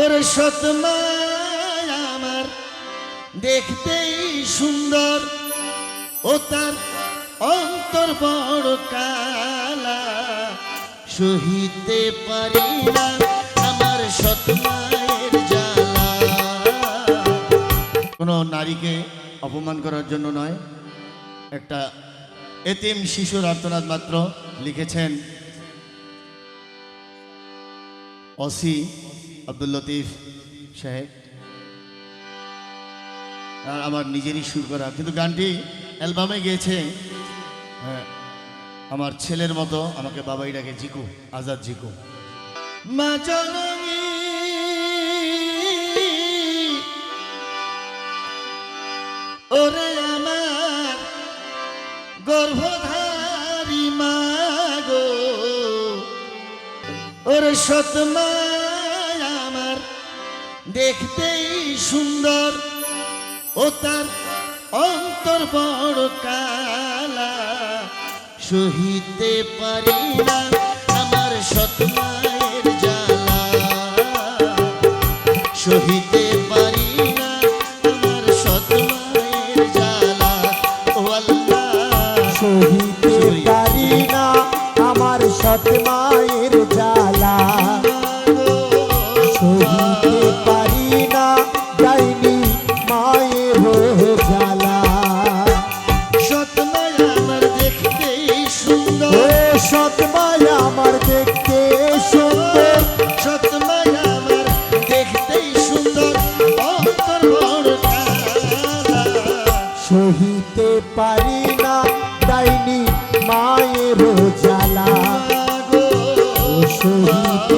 ওর সতমা আমার দেখতেই সুন্দর ও তার অন্তর বড় কালা। সহিতে পারি না আমার সতমায়ের জ্বালা। কোনো নারীকে অপমান করার জন্য নয়। একটা এতিম শিশুর আর্তনাদ মাত্র লিখেছেন অসি আব্দুল লতিফ সাহেব। আমার নিজেরই সুর করা। কিন্তু গানটি অ্যালবামে গিয়েছে। হ্যাঁ, আমার ছেলের মতো আমাকে বাবাই ডাকে জিকু আজাদ জিকু। ওরে আমার গর্ভধারী মা গো। ওরে সতমা দেখতেই সুন্দর ও তার অন্তর বড় কালা। সহিতে পারি না আমার সতমায়ের জ্বালা। সহিতে পারি না আমার সতমায়ের জ্বালা। ও আল্লাহ সহিতে পারি না আমার সৎ মায়ের জ্বালা। সতমায় আমার দেখতেই ও সুন্দর আমার দেখতে সুন্দর। সতমায় আমার দেখতেই সুন্দর। অন্তর বড় সহিতে পারি না যাইনি মায়ের জ্বালা। সহিতে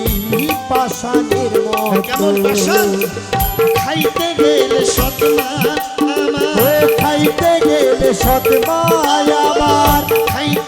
নারী পাষাণের কেমন পাষাণ খাইতে গেলে সতমা আমার। খাইতে গেলে সতমা আমার। খাইতে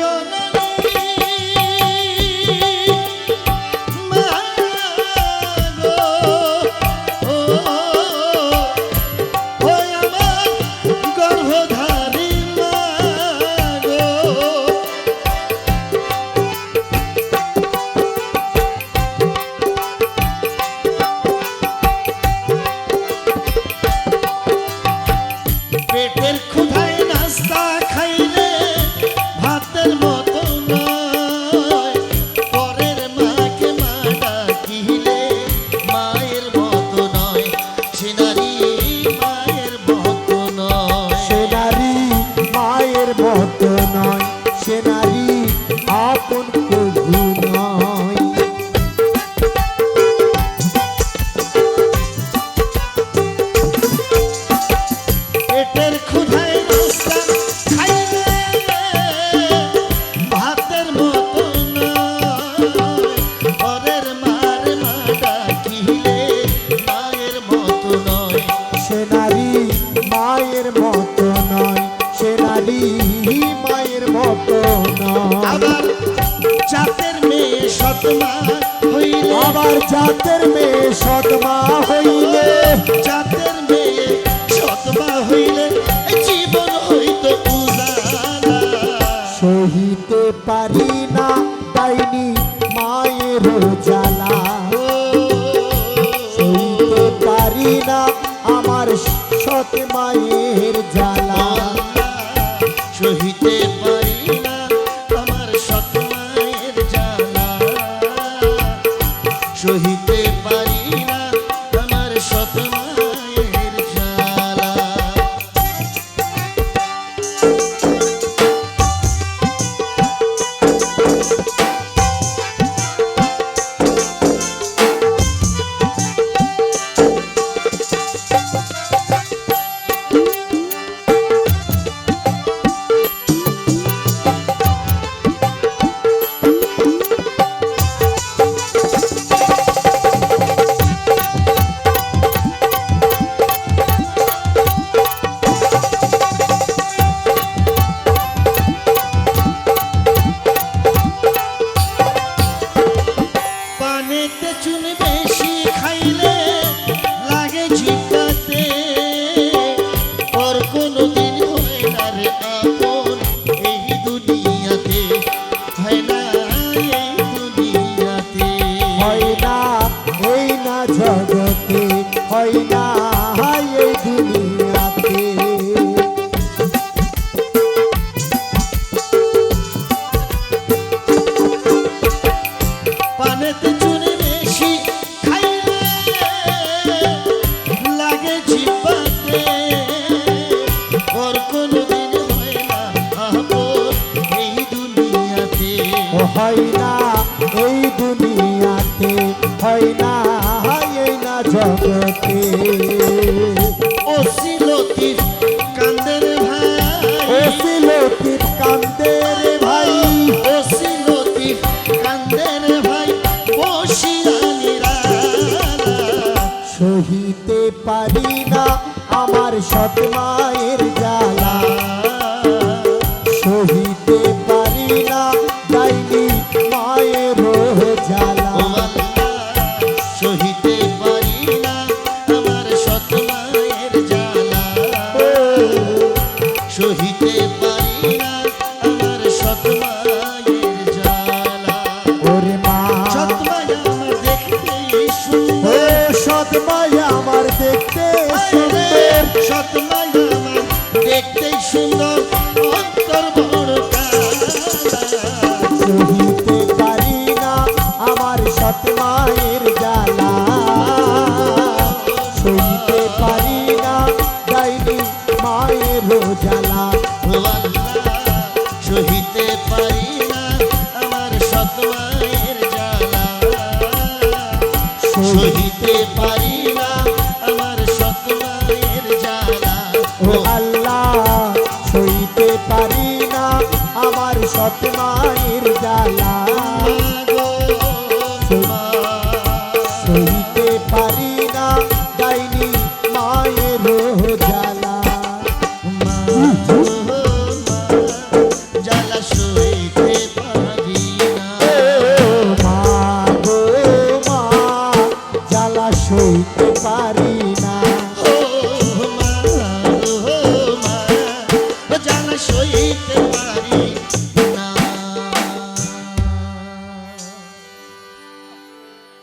চলে আবার জাতের মেয়ে সতমা হইলে। আবার জাতের মেয়ে সতমা হইলে। জাতের মেয়ে সতমা হইলে জীবন হইত সহিতে পারি না পাইনি মায়ের জ্বালা সহিতে পারি না আমার সত মায়ের জ্বালা হয় না এই দুনিয়াতে হয় না হয় না জগতে। অশিলতির কান্দের ভাই। অশিলতির কান্দের ভাই। অশিলতির ভাই বসিরানিরা সহিতে পারি না আমার সৎমা। ভুলতে পারি না আমার সৎ মায়ের জ্বালা।